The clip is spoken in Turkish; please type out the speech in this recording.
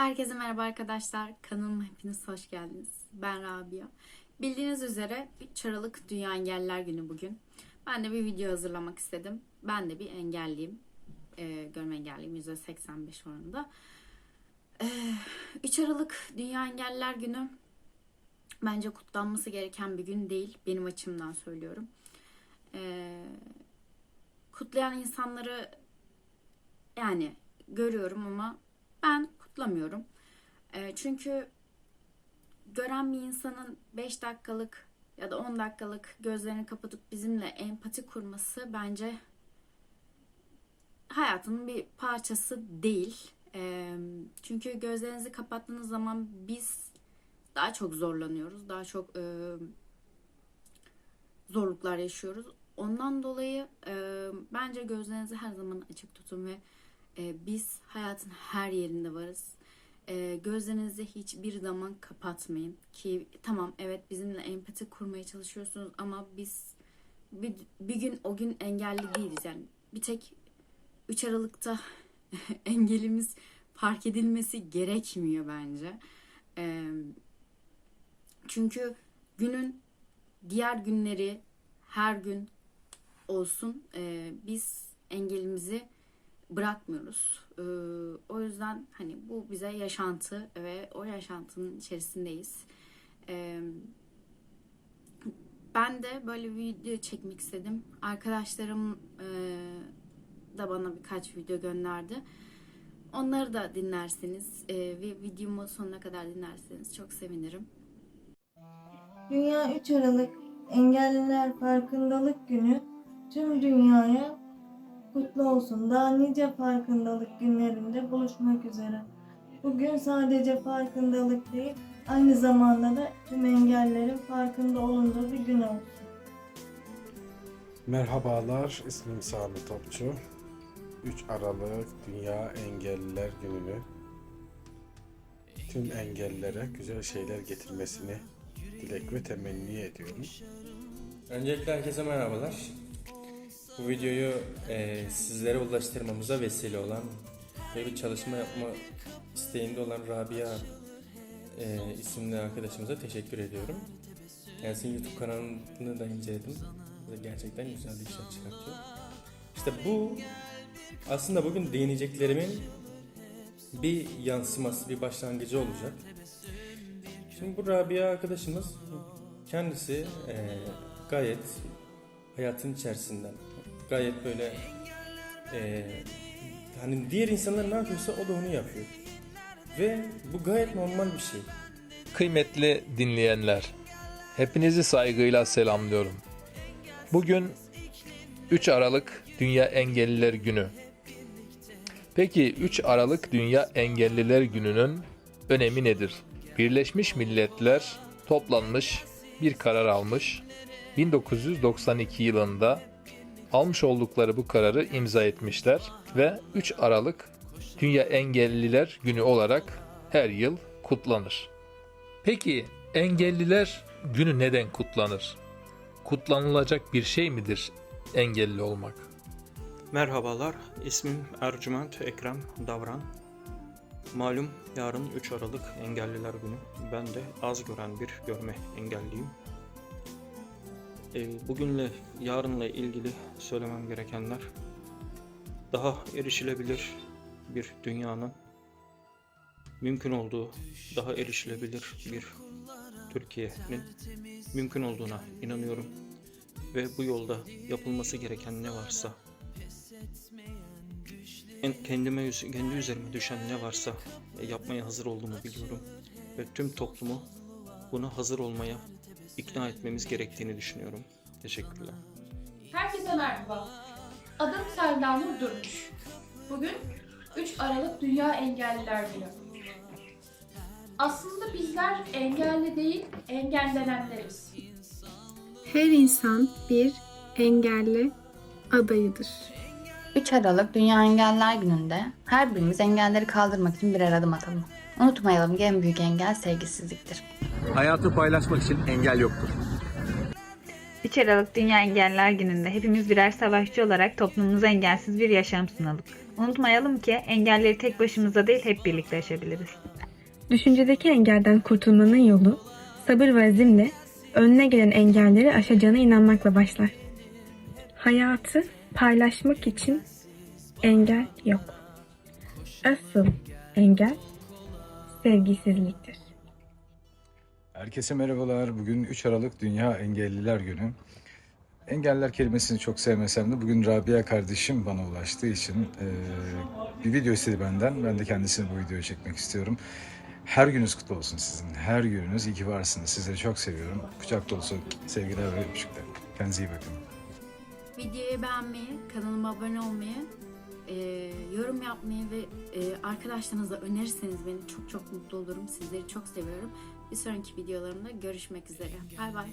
Herkese merhaba arkadaşlar. Kanalıma hepiniz hoş geldiniz. Ben Rabia. Bildiğiniz üzere 3 Aralık Dünya Engelliler Günü bugün. Ben de bir video hazırlamak istedim. Ben de bir engelliyim. Ee, görme engelliyim %85 oranında. Ee, 3 Aralık Dünya Engelliler Günü bence kutlanması gereken bir gün değil. Benim açımdan söylüyorum. Ee, kutlayan insanları yani görüyorum ama ben kutlamıyorum. E, çünkü gören bir insanın 5 dakikalık ya da 10 dakikalık gözlerini kapatıp bizimle empati kurması bence hayatının bir parçası değil. E, çünkü gözlerinizi kapattığınız zaman biz daha çok zorlanıyoruz. Daha çok e, zorluklar yaşıyoruz. Ondan dolayı e, bence gözlerinizi her zaman açık tutun ve e, biz hayatın her yerinde varız. E, gözlerinizi hiçbir zaman kapatmayın. Ki tamam evet bizimle empati kurmaya çalışıyorsunuz ama biz bir, bir gün o gün engelli değiliz. Yani bir tek 3 Aralık'ta engelimiz fark edilmesi gerekmiyor bence. E, çünkü günün diğer günleri her gün olsun biz engelimizi bırakmıyoruz. Ee, o yüzden hani bu bize yaşantı ve o yaşantının içerisindeyiz. Ee, ben de böyle bir video çekmek istedim. Arkadaşlarım e, da bana birkaç video gönderdi. Onları da dinlerseniz e, ve videomu sonuna kadar dinlerseniz çok sevinirim. Dünya 3 Aralık Engelliler Farkındalık Günü tüm dünyaya kutlu olsun. Daha nice farkındalık günlerinde buluşmak üzere. Bugün sadece farkındalık değil, aynı zamanda da tüm engellerin farkında olunduğu bir gün olsun. Merhabalar, ismim Sami Topçu. 3 Aralık Dünya Engelliler Günü'nü tüm engellilere güzel şeyler getirmesini dilek ve temenni ediyorum. Öncelikle herkese merhabalar. Bu videoyu e, sizlere ulaştırmamıza vesile olan ve bir çalışma yapma isteğinde olan Rabia e, isimli arkadaşımıza teşekkür ediyorum. Kendisinin YouTube kanalını da inceledim. Gerçekten güzel işler çıkartıyor. İşte bu aslında bugün değineceklerimin bir yansıması, bir başlangıcı olacak. Şimdi bu Rabia arkadaşımız kendisi e, gayet hayatın içerisinden gayet böyle e, hani diğer insanlar ne yapıyorsa o da onu yapıyor. Ve bu gayet normal bir şey. Kıymetli dinleyenler, hepinizi saygıyla selamlıyorum. Bugün 3 Aralık Dünya Engelliler Günü. Peki 3 Aralık Dünya Engelliler Günü'nün önemi nedir? Birleşmiş Milletler toplanmış, bir karar almış. 1992 yılında almış oldukları bu kararı imza etmişler ve 3 Aralık Dünya Engelliler Günü olarak her yıl kutlanır. Peki engelliler günü neden kutlanır? Kutlanılacak bir şey midir engelli olmak? Merhabalar, ismim Ercüment Ekrem Davran. Malum yarın 3 Aralık Engelliler Günü. Ben de az gören bir görme engelliyim. Ee, Bugünle, yarınla ilgili söylemem gerekenler daha erişilebilir bir dünyanın mümkün olduğu, daha erişilebilir bir Türkiye'nin mümkün olduğuna inanıyorum. Ve bu yolda yapılması gereken ne varsa en kendime kendi üzerime düşen ne varsa e, yapmaya hazır olduğumu biliyorum ve tüm toplumu buna hazır olmaya ikna etmemiz gerektiğini düşünüyorum. Teşekkürler. Herkese merhaba. Adım Selda Nur Durmuş. Bugün 3 Aralık Dünya Engelliler Günü. Aslında bizler engelli değil, engellenenleriz. Her insan bir engelli adayıdır. 3 Aralık Dünya Engeller Günü'nde her birimiz engelleri kaldırmak için birer adım atalım. Unutmayalım ki en büyük engel sevgisizliktir. Hayatı paylaşmak için engel yoktur. 3 Aralık Dünya Engeller Günü'nde hepimiz birer savaşçı olarak toplumumuza engelsiz bir yaşam sunalım. Unutmayalım ki engelleri tek başımıza değil hep birlikte aşabiliriz. Düşüncedeki engelden kurtulmanın yolu sabır ve azimle önüne gelen engelleri aşacağına inanmakla başlar. Hayatı paylaşmak için engel yok. Asıl engel sevgisizliktir. Herkese merhabalar. Bugün 3 Aralık Dünya Engelliler Günü. Engeller kelimesini çok sevmesem de bugün Rabia kardeşim bana ulaştığı için eee, bir video istedi benden. Ben de kendisine bu videoyu çekmek istiyorum. Her gününüz kutlu olsun sizin. Her gününüz iyi ki varsınız. Sizleri çok seviyorum. Kucak dolusu sevgiler ve öpücükler. Kendinize iyi bakın. Videoyu beğenmeyi, kanalıma abone olmayı, e, yorum yapmayı ve e, arkadaşlarınıza önerirseniz beni çok çok mutlu olurum. Sizleri çok seviyorum. Bir sonraki videolarımda görüşmek üzere. Bay bay.